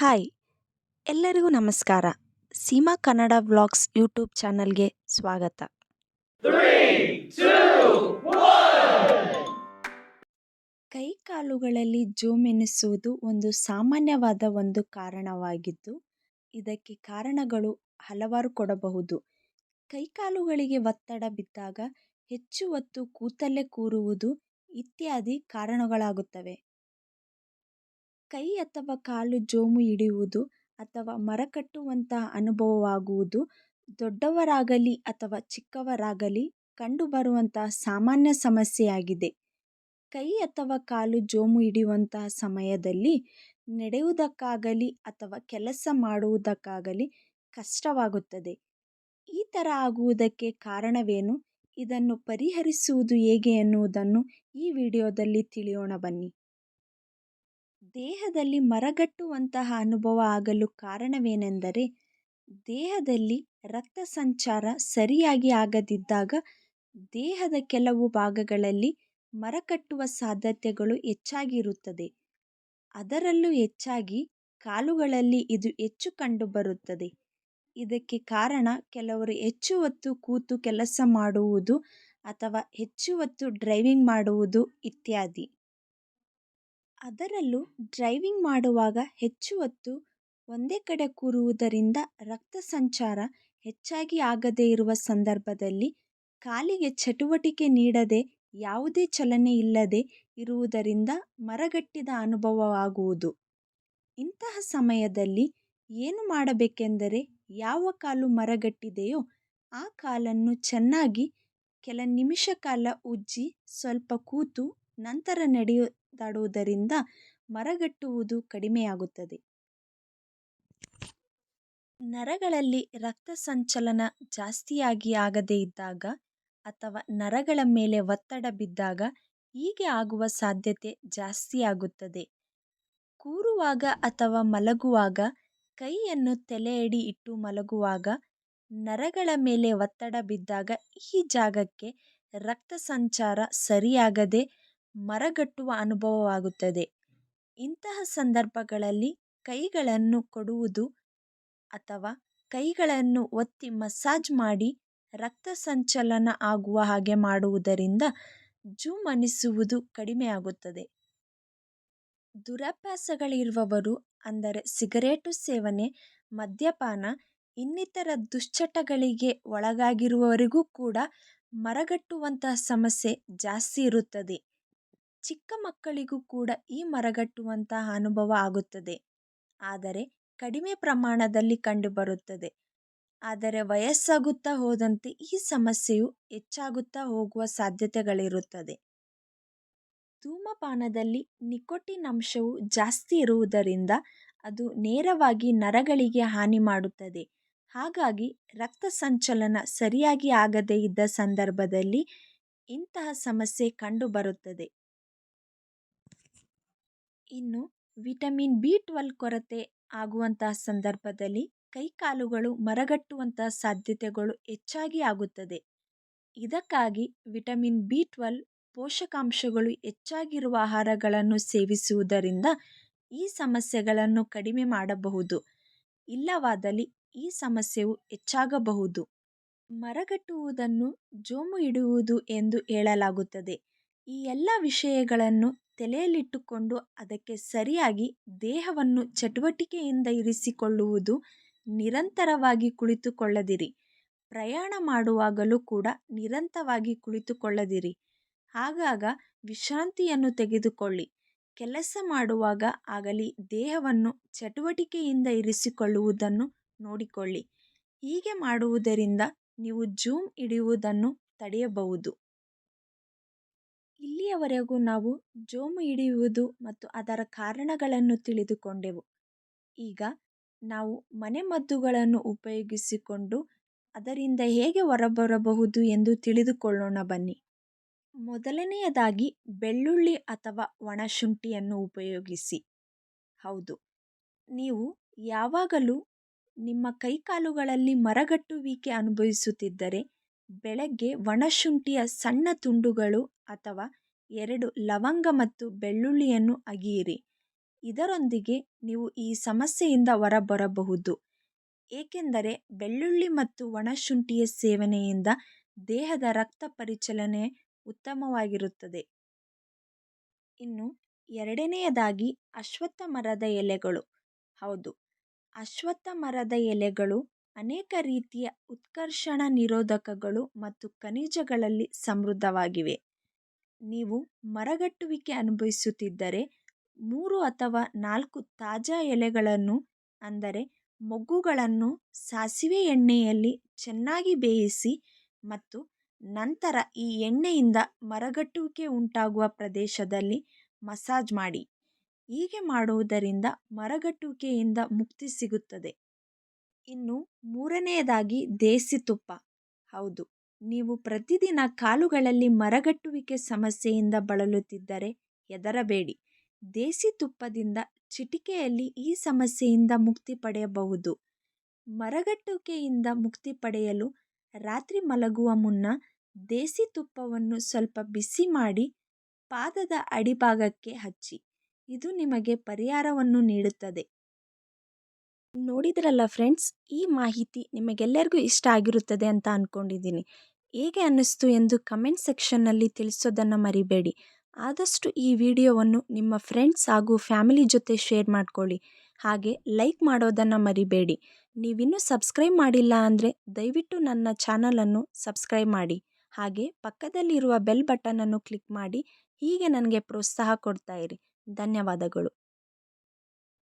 Hi, ಎಲ್ಲರಿಗೂ ನಮಸ್ಕಾರ. Seema Kannada vlogs YouTube ಚಾನಲ್ಗೆ ಸ್ವಾಗತ. ಕೈ ಕಾಲುಗಳಲ್ಲಿ ಒಂದು ಸಾಮಾನ್ಯವಾದ ಒಂದು ಕಾರಣವಾಗಿದ್ದು, ಇದಕ್ಕೆ ಕಾರಣಗಳು ಹಲವಾರು ಕೊಡಬಹುದು. ಕೈಕಾಲುಗಳಿಗೆ ಒತ್ತಡ ಬಿದ್ದಾಗ ಹೆಚ್ಚು ಹೊತ್ತು ಕೂತಲ್ಲೇ ಕೂರುವುದು ಇತ್ಯಾದಿ ಕಾರಣಗಳಾಗುತ್ತವೆ. ಕೈ ಅಥವಾ ಕಾಲು ಜೋಮು ಹಿಡಿಯುವುದು ಅಥವಾ ಮರ ಕಟ್ಟುವಂತಹ ಅನುಭವವಾಗುವುದು, ದೊಡ್ಡವರಾಗಲಿ ಅಥವಾ ಚಿಕ್ಕವರಾಗಲಿ ಕಂಡುಬರುವಂತಹ ಸಾಮಾನ್ಯ ಸಮಸ್ಯೆಯಾಗಿದೆ. ಕೈ ಅಥವಾ ಕಾಲು ಜೋಮು ಹಿಡಿಯುವಂತಹ ಸಮಯದಲ್ಲಿ ನಡೆಯುವುದಕ್ಕಾಗಲಿ ಅಥವಾ ಕೆಲಸ ಮಾಡುವುದಕ್ಕಾಗಲಿ ಕಷ್ಟವಾಗುತ್ತದೆ. ಈ ಥರ ಆಗುವುದಕ್ಕೆ ಕಾರಣವೇನು? ಇದನ್ನು ಪರಿಹರಿಸುವುದು ಹೇಗೆ ಎನ್ನುವುದನ್ನು ಈ ವಿಡಿಯೋದಲ್ಲಿ ತಿಳಿಯೋಣ ಬನ್ನಿ. ದೇಹದಲ್ಲಿ ಮರಗಟ್ಟುವಂತಹ ಅನುಭವ ಆಗಲು ಕಾರಣವೇನೆಂದರೆ, ದೇಹದಲ್ಲಿ ರಕ್ತ ಸಂಚಾರ ಸರಿಯಾಗಿ ಆಗದಿದ್ದಾಗ ದೇಹದ ಕೆಲವು ಭಾಗಗಳಲ್ಲಿ ಮರಕಟ್ಟುವ ಸಾಧ್ಯತೆಗಳು ಹೆಚ್ಚಾಗಿರುತ್ತದೆ. ಅದರಲ್ಲೂ ಹೆಚ್ಚಾಗಿ ಕಾಲುಗಳಲ್ಲಿ ಇದು ಹೆಚ್ಚು ಕಂಡುಬರುತ್ತದೆ. ಇದಕ್ಕೆ ಕಾರಣ ಕೆಲವರು ಹೆಚ್ಚು ಹೊತ್ತು ಕೂತು ಕೆಲಸ ಮಾಡುವುದು ಅಥವಾ ಹೆಚ್ಚು ಹೊತ್ತು ಡ್ರೈವಿಂಗ್ ಮಾಡುವುದು ಇತ್ಯಾದಿ. ಅದರಲ್ಲೂ ಡ್ರೈವಿಂಗ್ ಮಾಡುವಾಗ ಹೆಚ್ಚು ಹೊತ್ತು ಒಂದೇ ಕಡೆ ಕೂರುವುದರಿಂದ ರಕ್ತ ಸಂಚಾರ ಹೆಚ್ಚಾಗಿ ಆಗದೇ ಇರುವ ಸಂದರ್ಭದಲ್ಲಿ ಕಾಲಿಗೆ ಚಟುವಟಿಕೆ ನೀಡದೆ ಯಾವುದೇ ಚಲನೆ ಇಲ್ಲದೆ ಇರುವುದರಿಂದ ಮರಗಟ್ಟಿದ ಅನುಭವವಾಗುವುದು ಇಂತಹ ಸಮಯದಲ್ಲಿ ಏನು ಮಾಡಬೇಕೆಂದರೆ ಯಾವ ಕಾಲು ಮರಗಟ್ಟಿದೆಯೋ ಆ ಕಾಲನ್ನು ಚೆನ್ನಾಗಿ ಕೆಲ ನಿಮಿಷ ಕಾಲ ಉಜ್ಜಿ ಸ್ವಲ್ಪ ಕೂತು ನಂತರ ನಡೆದಾಡುವುದರಿಂದ ಮರಗಟ್ಟುವುದು ಕಡಿಮೆಯಾಗುತ್ತದೆ. ನರಗಳಲ್ಲಿ ರಕ್ತ ಸಂಚಲನ ಜಾಸ್ತಿಯಾಗಿ ಆಗದೇ ಇದ್ದಾಗ ಅಥವಾ ನರಗಳ ಮೇಲೆ ಒತ್ತಡ ಬಿದ್ದಾಗ ಹೀಗೆ ಆಗುವ ಸಾಧ್ಯತೆ ಜಾಸ್ತಿಯಾಗುತ್ತದೆ. ಕೂರುವಾಗ ಅಥವಾ ಮಲಗುವಾಗ, ಕೈಯನ್ನು ತಲೆಯಡಿ ಇಟ್ಟು ಮಲಗುವಾಗ, ನರಗಳ ಮೇಲೆ ಒತ್ತಡ ಬಿದ್ದಾಗ ಈ ಜಾಗಕ್ಕೆ ರಕ್ತ ಸಂಚಾರ ಸರಿಯಾಗದೆ ಮರಗಟ್ಟುವ ಅನುಭವವಾಗುತ್ತದೆ. ಇಂತಹ ಸಂದರ್ಭಗಳಲ್ಲಿ ಕೈಗಳನ್ನು ಕೊಡುವುದು ಅಥವಾ ಕೈಗಳನ್ನು ಒತ್ತಿ ಮಸಾಜ್ ಮಾಡಿ ರಕ್ತ ಸಂಚಲನ ಆಗುವ ಹಾಗೆ ಮಾಡುವುದರಿಂದ ಜುಮ್ ಅನಿಸುವುದು ಕಡಿಮೆಯಾಗುತ್ತದೆ ದುರಭ್ಯಾಸಗಳಿರುವವರು ಅಂದರೆ ಸಿಗರೇಟು ಸೇವನೆ, ಮದ್ಯಪಾನ, ಇನ್ನಿತರ ದುಶ್ಚಟಗಳಿಗೆ ಒಳಗಾಗಿರುವವರಿಗೂ ಕೂಡ ಮರಗಟ್ಟುವಂತಹ ಸಮಸ್ಯೆ ಜಾಸ್ತಿ ಇರುತ್ತದೆ. ಚಿಕ್ಕ ಮಕ್ಕಳಿಗೂ ಕೂಡ ಈ ಮರಗಟ್ಟುವಂತಹ ಅನುಭವ ಆಗುತ್ತದೆ. ಆದರೆ ಕಡಿಮೆ ಪ್ರಮಾಣದಲ್ಲಿ ಕಂಡುಬರುತ್ತದೆ. ಆದರೆ ವಯಸ್ಸಾಗುತ್ತಾ ಹೋದಂತೆ ಈ ಸಮಸ್ಯೆಯು ಹೆಚ್ಚಾಗುತ್ತಾ ಹೋಗುವ ಸಾಧ್ಯತೆಗಳಿರುತ್ತದೆ. ಧೂಮಪಾನದಲ್ಲಿ ನಿಕೋಟಿನ್ ಅಂಶವು ಜಾಸ್ತಿ ಇರುವುದರಿಂದ ಅದು ನೇರವಾಗಿ ನರಗಳಿಗೆ ಹಾನಿ ಮಾಡುತ್ತದೆ. ಹಾಗಾಗಿ ರಕ್ತ ಸಂಚಲನ ಸರಿಯಾಗಿ ಆಗದೇ ಇದ್ದ ಸಂದರ್ಭದಲ್ಲಿ ಇಂತಹ ಸಮಸ್ಯೆ ಕಂಡುಬರುತ್ತದೆ. ಇನ್ನು ವಿಟಮಿನ್ ಬಿ ಟ್ವೆಲ್ ಕೊರತೆ ಆಗುವಂತಹ ಸಂದರ್ಭದಲ್ಲಿ ಕೈಕಾಲುಗಳು ಮರಗಟ್ಟುವಂತಹ ಸಾಧ್ಯತೆಗಳು ಹೆಚ್ಚಾಗಿ ಆಗುತ್ತದೆ. ಇದಕ್ಕಾಗಿ ವಿಟಮಿನ್ ಬಿ ಟ್ವೆಲ್ ಪೋಷಕಾಂಶಗಳು ಹೆಚ್ಚಾಗಿರುವ ಆಹಾರಗಳನ್ನು ಸೇವಿಸುವುದರಿಂದ ಈ ಸಮಸ್ಯೆಗಳನ್ನು ಕಡಿಮೆ ಮಾಡಬಹುದು. ಇಲ್ಲವಾದಲ್ಲಿ ಈ ಸಮಸ್ಯೆಯು ಹೆಚ್ಚಾಗಬಹುದು. ಮರಗಟ್ಟುವುದನ್ನು ಜೋಮು ಇಡುವುದು ಎಂದು ಹೇಳಲಾಗುತ್ತದೆ. ಈ ಎಲ್ಲ ವಿಷಯಗಳನ್ನು ತಲೆಯಲ್ಲಿಟ್ಟುಕೊಂಡು ಅದಕ್ಕೆ ಸರಿಯಾಗಿ ದೇಹವನ್ನು ಚಟುವಟಿಕೆಯಿಂದ ಇರಿಸಿಕೊಳ್ಳುವುದು ನಿರಂತರವಾಗಿ ಕುಳಿತುಕೊಳ್ಳದಿರಿ. ಪ್ರಯಾಣ ಮಾಡುವಾಗಲೂ ಕೂಡ ನಿರಂತರವಾಗಿ ಕುಳಿತುಕೊಳ್ಳದಿರಿ. ಆಗಾಗ ವಿಶ್ರಾಂತಿಯನ್ನು ತೆಗೆದುಕೊಳ್ಳಿ. ಕೆಲಸ ಮಾಡುವಾಗ ಆಗಲಿ ದೇಹವನ್ನು ಚಟುವಟಿಕೆಯಿಂದ ಇರಿಸಿಕೊಳ್ಳುವುದನ್ನು ನೋಡಿಕೊಳ್ಳಿ. ಹೀಗೆ ಮಾಡುವುದರಿಂದ ನೀವು ಜೂಮ್ ಹಿಡಿಯುವುದನ್ನು ತಡೆಯಬಹುದು. ಇಲ್ಲಿಯವರೆಗೂ ನಾವು ಜೋಮು ಹಿಡಿಯುವುದು ಮತ್ತು ಅದರ ಕಾರಣಗಳನ್ನು ತಿಳಿದುಕೊಂಡೆವು. ಈಗ ನಾವು ಮನೆಮದ್ದುಗಳನ್ನು ಉಪಯೋಗಿಸಿಕೊಂಡು ಅದರಿಂದ ಹೇಗೆ ಹೊರಬರಬಹುದು ಎಂದು ತಿಳಿದುಕೊಳ್ಳೋಣ ಬನ್ನಿ. ಮೊದಲನೆಯದಾಗಿ ಬೆಳ್ಳುಳ್ಳಿ ಅಥವಾ ಒಣಶುಂಠಿಯನ್ನು ಉಪಯೋಗಿಸಿ. ಹೌದು, ನೀವು ಯಾವಾಗಲೂ ನಿಮ್ಮ ಕೈಕಾಲುಗಳಲ್ಲಿ ಮರಗಟ್ಟುವಿಕೆ ಅನುಭವಿಸುತ್ತಿದ್ದರೆ ಬೆಳಗ್ಗೆ ಒಣಶುಂಠಿಯ ಸಣ್ಣ ತುಂಡುಗಳು ಅಥವಾ ಎರಡು ಲವಂಗ ಮತ್ತು ಬೆಳ್ಳುಳ್ಳಿಯನ್ನು ಅಗಿಯಿರಿ. ಇದರೊಂದಿಗೆ ನೀವು ಈ ಸಮಸ್ಯೆಯಿಂದ ಹೊರಬರಬಹುದು. ಏಕೆಂದರೆ ಬೆಳ್ಳುಳ್ಳಿ ಮತ್ತು ಒಣಶುಂಠಿಯ ಸೇವನೆಯಿಂದ ದೇಹದ ರಕ್ತ ಪರಿಚಲನೆ ಉತ್ತಮವಾಗಿರುತ್ತದೆ. ಇನ್ನು ಎರಡನೆಯದಾಗಿ ಅಶ್ವತ್ಥ ಮರದ ಎಲೆಗಳು. ಹೌದು, ಅಶ್ವತ್ಥ ಮರದ ಎಲೆಗಳು ಅನೇಕ ರೀತಿಯ ಉತ್ಕರ್ಷಣ ನಿರೋಧಕಗಳು ಮತ್ತು ಖನಿಜಗಳಲ್ಲಿ ಸಮೃದ್ಧವಾಗಿವೆ. ನೀವು ಮರಗಟ್ಟುವಿಕೆ ಅನುಭವಿಸುತ್ತಿದ್ದರೆ ಮೂರು ಅಥವಾ ನಾಲ್ಕು ತಾಜಾ ಎಲೆಗಳನ್ನು, ಅಂದರೆ ಮೊಗ್ಗುಗಳನ್ನು ಸಾಸಿವೆ ಎಣ್ಣೆಯಲ್ಲಿ ಚೆನ್ನಾಗಿ ಬೇಯಿಸಿ ಮತ್ತು ನಂತರ ಈ ಎಣ್ಣೆಯಿಂದ ಮರಗಟ್ಟುವಿಕೆ ಉಂಟಾಗುವ ಪ್ರದೇಶದಲ್ಲಿ ಮಸಾಜ್ ಮಾಡಿ. ಹೀಗೆ ಮಾಡುವುದರಿಂದ ಮರಗಟ್ಟುವಿಕೆಯಿಂದ ಮುಕ್ತಿ ಸಿಗುತ್ತದೆ. ಇನ್ನು ಮೂರನೆಯದಾಗಿ ದೇಸಿ ತುಪ್ಪ. ಹೌದು, ನೀವು ಪ್ರತಿದಿನ ಕಾಲುಗಳಲ್ಲಿ ಮರಗಟ್ಟುವಿಕೆ ಸಮಸ್ಯೆಯಿಂದ ಬಳಲುತ್ತಿದ್ದರೆ ಹೆದರಬೇಡಿ. ದೇಸಿ ತುಪ್ಪದಿಂದ ಚಿಟಿಕೆಯಲ್ಲಿ ಈ ಸಮಸ್ಯೆಯಿಂದ ಮುಕ್ತಿ ಪಡೆಯಬಹುದು. ಮರಗಟ್ಟುವಿಕೆಯಿಂದ ಮುಕ್ತಿ ಪಡೆಯಲು ರಾತ್ರಿ ಮಲಗುವ ಮುನ್ನ ದೇಸಿ ತುಪ್ಪವನ್ನು ಸ್ವಲ್ಪ ಬಿಸಿ ಮಾಡಿ ಪಾದದ ಅಡಿಭಾಗಕ್ಕೆ ಹಚ್ಚಿ. ಇದು ನಿಮಗೆ ಪರಿಹಾರವನ್ನು ನೀಡುತ್ತದೆ. ನೋಡಿದ್ರಲ್ಲ ಫ್ರೆಂಡ್ಸ್, ಈ ಮಾಹಿತಿ ನಿಮಗೆಲ್ಲರಿಗೂ ಇಷ್ಟ ಆಗಿರುತ್ತದೆ ಅಂತ ಅಂದ್ಕೊಂಡಿದ್ದೀನಿ ಹೇಗೆ ಅನ್ನಿಸ್ತು ಎಂದು ಕಮೆಂಟ್ ಸೆಕ್ಷನ್ನಲ್ಲಿ ತಿಳಿಸೋದನ್ನು ಮರಿಬೇಡಿ. ಆದಷ್ಟು ಈ ವಿಡಿಯೋವನ್ನು ನಿಮ್ಮ ಫ್ರೆಂಡ್ಸ್ ಹಾಗೂ ಫ್ಯಾಮಿಲಿ ಜೊತೆ ಶೇರ್ ಮಾಡಿಕೊಳ್ಳಿ. ಹಾಗೆ ಲೈಕ್ ಮಾಡೋದನ್ನು ಮರಿಬೇಡಿ. ನೀವಿನ್ನೂ ಸಬ್ಸ್ಕ್ರೈಬ್ ಮಾಡಿಲ್ಲ ಅಂದರೆ ದಯವಿಟ್ಟು ನನ್ನ ಚಾನಲನ್ನು ಸಬ್ಸ್ಕ್ರೈಬ್ ಮಾಡಿ. ಹಾಗೆ ಪಕ್ಕದಲ್ಲಿರುವ ಬೆಲ್ ಬಟನನ್ನು ಕ್ಲಿಕ್ ಮಾಡಿ. ಹೀಗೆ ನನಗೆ ಪ್ರೋತ್ಸಾಹ ಕೊಡ್ತಾಯಿರಿ ಧನ್ಯವಾದಗಳು.